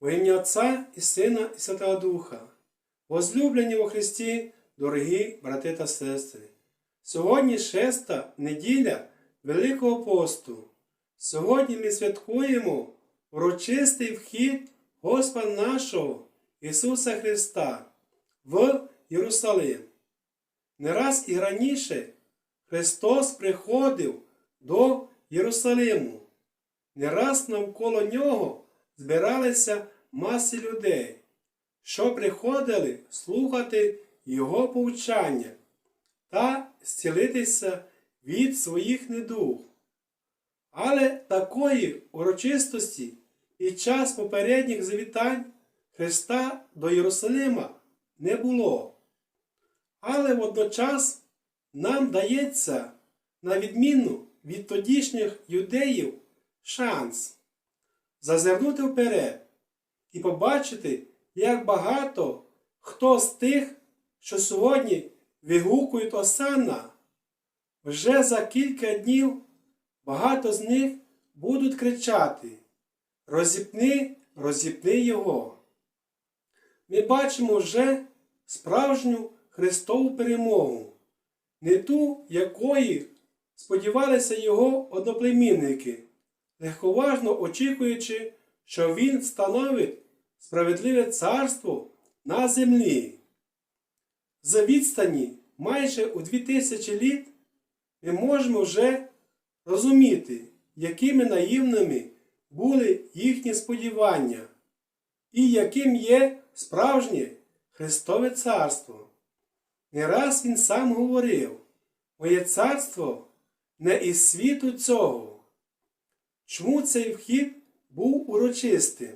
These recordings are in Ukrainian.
Во ім'я Отця і Сина і Святого Духа, возлюблені во Христі, дорогі брати та сестри. Сьогодні шеста неділя Великого посту. Сьогодні ми святкуємо урочистий вхід Господа нашого Ісуса Христа в Єрусалим. Не раз і раніше Христос приходив до Єрусалиму. Не раз навколо нього збиралися маси людей, що приходили слухати Його повчання та зцілитися від своїх недуг. Але такої урочистості під час попередніх завітань Христа до Єрусалима не було. Але водночас нам дається, на відміну від тодішніх юдеїв, шанс зазирнути вперед і побачити, як багато хто з тих, що сьогодні вигукують Осанна, вже за кілька днів багато з них будуть кричати Розіпни, розіпни його. Ми бачимо вже справжню Христову перемогу, не ту, якої сподівалися його одноплемінники, легковажно очікуючи, що він становить справедливе царство на землі. За відстані майже у 2000 літ ми можемо вже розуміти, якими наївними були їхні сподівання, і яким є справжнє Христове Царство. Не раз він сам говорив, моє царство не із світу цього. Чому цей вхід був урочистим?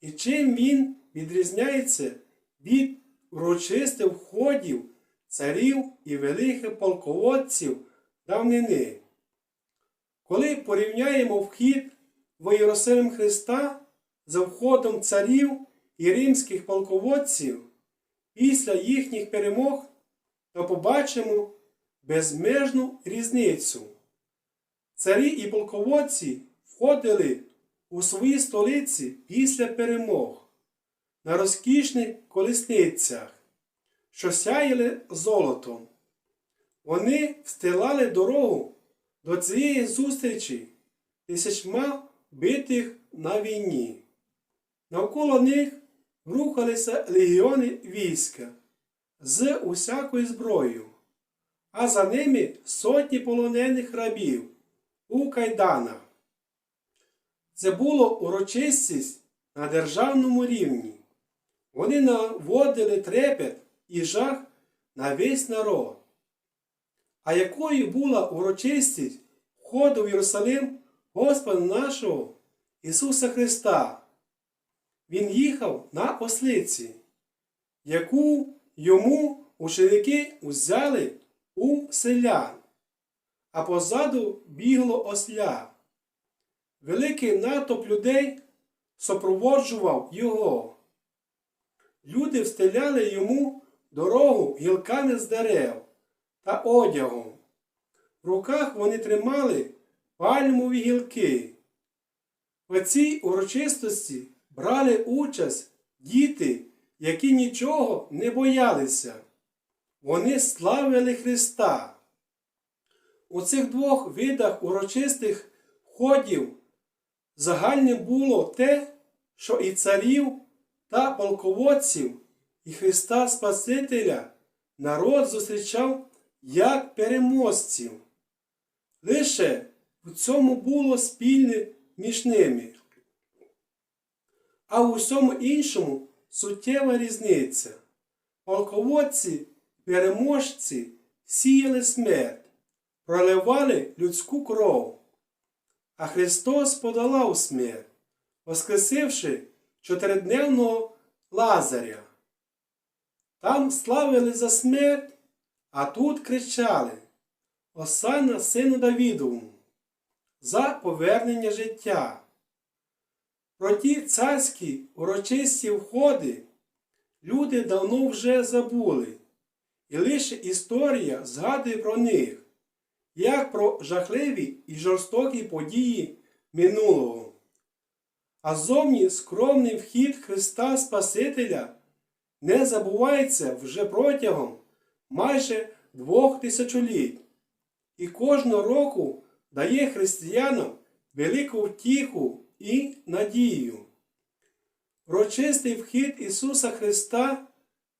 І чим він відрізняється від урочистих входів царів і великих полководців давнини? Коли порівняємо вхід в Єрусалим Христа за входом царів і римських полководців після їхніх перемог, то побачимо безмежну різницю. Царі і полководці входили у свої столиці після перемог на розкішних колесницях, що сяяли золотом. Вони встилали дорогу до цієї зустрічі тисячма битих на війні. Навколо них рухалися легіони війська з усякою зброєю, а за ними сотні полонених рабів у кайданах. Це було урочистість на державному рівні. Вони наводили трепет і жах на весь народ. А якою була урочистість входу в Єрусалим Господа нашого Ісуса Христа? Він їхав на ослиці, яку йому ученики узяли у селян, а позаду бігло осля. Великий натовп людей супроводжував його. Люди встеляли йому дорогу гілками з дерев та одягом. В руках вони тримали пальмові гілки. В цій урочистості брали участь діти, які нічого не боялися. Вони славили Христа. У цих двох видах урочистих входів загальним було те, що і царів та полководців, і Христа Спасителя народ зустрічав як переможців. Лише в цьому було спільне між ними. А у всьому іншому суттєва різниця. Полководці, переможці сіяли смерть, проливали людську кров, а Христос подолав смерть, воскресивши чотиридневного Лазаря. Там славили за смерть, а тут кричали Осана сину Давідовому за повернення життя. Про ті царські урочисті входи люди давно вже забули, і лише історія згадує про них, як про жахливі і жорстокі події минулого. а зовні скромний вхід Христа Спасителя не забувається вже протягом майже двох тисячоліть і кожного року дає християнам велику втіху і надію. Урочистий вхід Ісуса Христа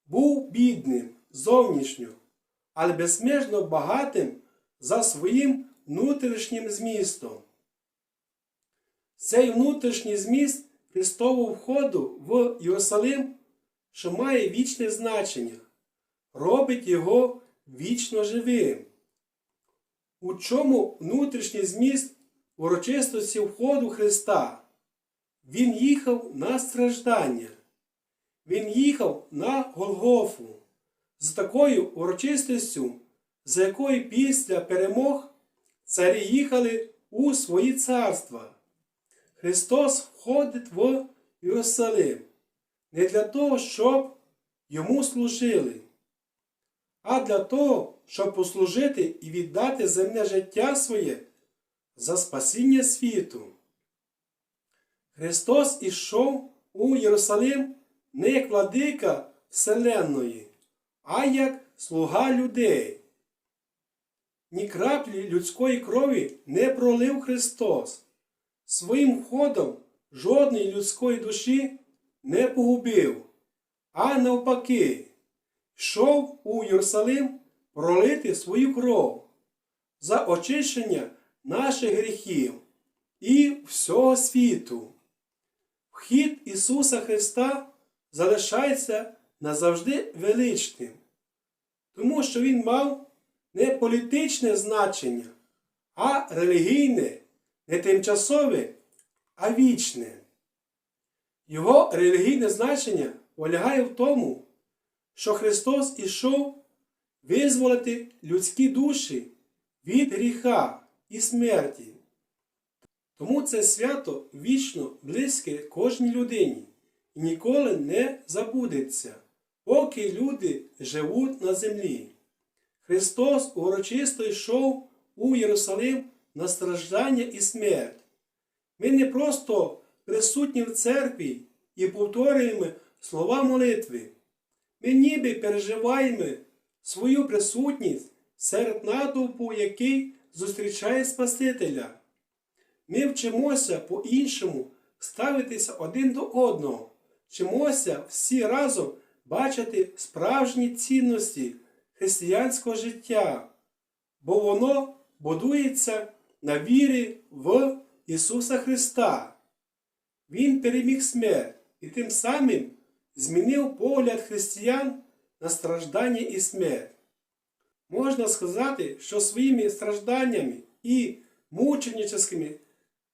був бідним зовнішньо, але безмежно багатим за своїм внутрішнім змістом. Цей внутрішній зміст Христового входу в Єрусалим, що має вічне значення, робить його вічно живим. У чому внутрішній зміст урочистості входу Христа? Він їхав на страждання. Він їхав на Голгофу з такою урочистістю, за якою після перемог царі їхали у свої царства. Христос входить в Єрусалим не для того, щоб йому служили, а для того, щоб послужити і віддати земне життя своє за спасіння світу. Христос ішов у Єрусалим не як владика Вселенної, а як слуга людей. Ні краплі людської крові не пролив Христос. Своїм входом жодної людської душі не погубив, а навпаки, йшов у Єрусалим пролити свою кров за очищення наших гріхів і всього світу. Вхід Ісуса Христа залишається назавжди величним, тому що Він мав не політичне значення, а релігійне, не тимчасове, а вічне. Його релігійне значення полягає в тому, що Христос ішов визволити людські душі від гріха і смерті. Тому це свято вічно близьке кожній людині і ніколи не забудеться, поки люди живуть на землі. Христос урочисто йшов у Єрусалим на страждання і смерть. Ми не просто присутні в церкві і повторюємо слова молитви. Ми ніби переживаємо свою присутність серед натовпу, який зустрічає Спасителя. Ми вчимося по-іншому ставитися один до одного, вчимося всі разом бачити справжні цінності християнського життя, бо воно будується на вірі в Ісуса Христа. Він переміг смерть і тим самим змінив погляд християн на страждання і смерть. Можна сказати, що своїми стражданнями і мученическими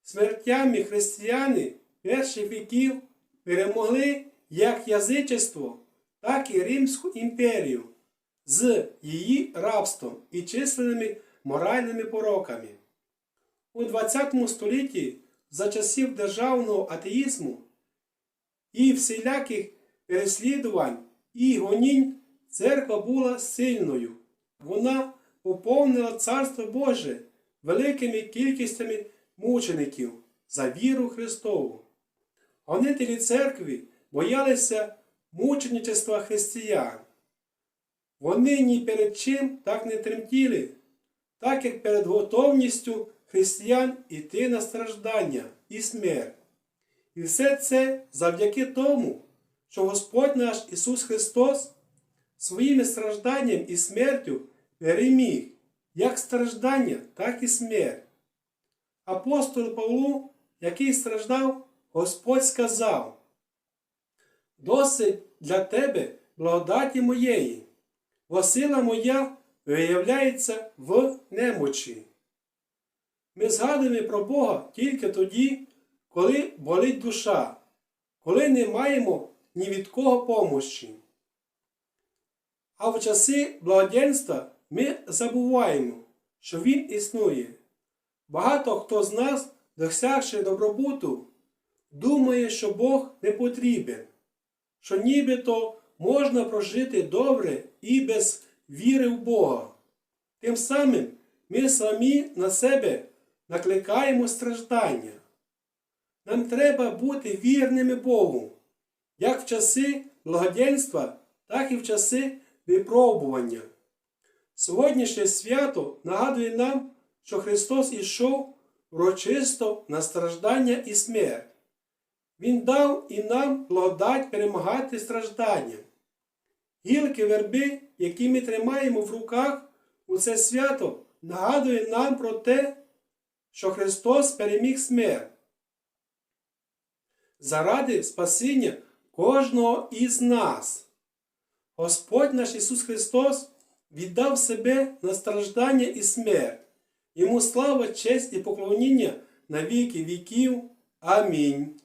смертями християни перших віків перемогли як язичество, так і Римську імперію з її рабством і численними моральними пороками. У ХХ столітті за часів державного атеїзму і всіляких переслідувань і гонінь церква була сильною. Вона поповнила Царство Боже великими кількістями мучеників за віру Христову. Гонителі церкви боялися мученичества християн. Вони ні перед чим так не тремтіли, так як перед готовністю християн іти на страждання і смерть. І все це завдяки тому, що Господь наш Ісус Христос своїми стражданням і смертю переміг як страждання, так і смерть. Апостол Павлу, який страждав, Господь сказав, досить для тебе благодаті моєї, бо сила моя виявляється в немочі. Ми згадуємо про Бога тільки тоді, коли болить душа, коли не маємо ні від кого помощі. А в часи благоденства ми забуваємо, що Він існує. Багато хто з нас, досягши добробуту, думає, що Бог не потрібен, що нібито можна прожити добре і без віри в Бога. Тим самим ми самі на себе накликаємо страждання. нам треба бути вірними Богу, як в часи благоденства, так і в часи випробування. Сьогоднішнє свято нагадує нам, що Христос ішов урочисто на страждання і смерть. Він дав і нам благодать перемагати страждання. Гілки верби, які ми тримаємо в руках у це свято, нагадує нам про те, що Христос переміг смерть. Заради спасіння кожного із нас. Господь наш Ісус Христос віддав себе на страждання і смерть. Йому слава, честь і поклоніння на віки віків. Амінь.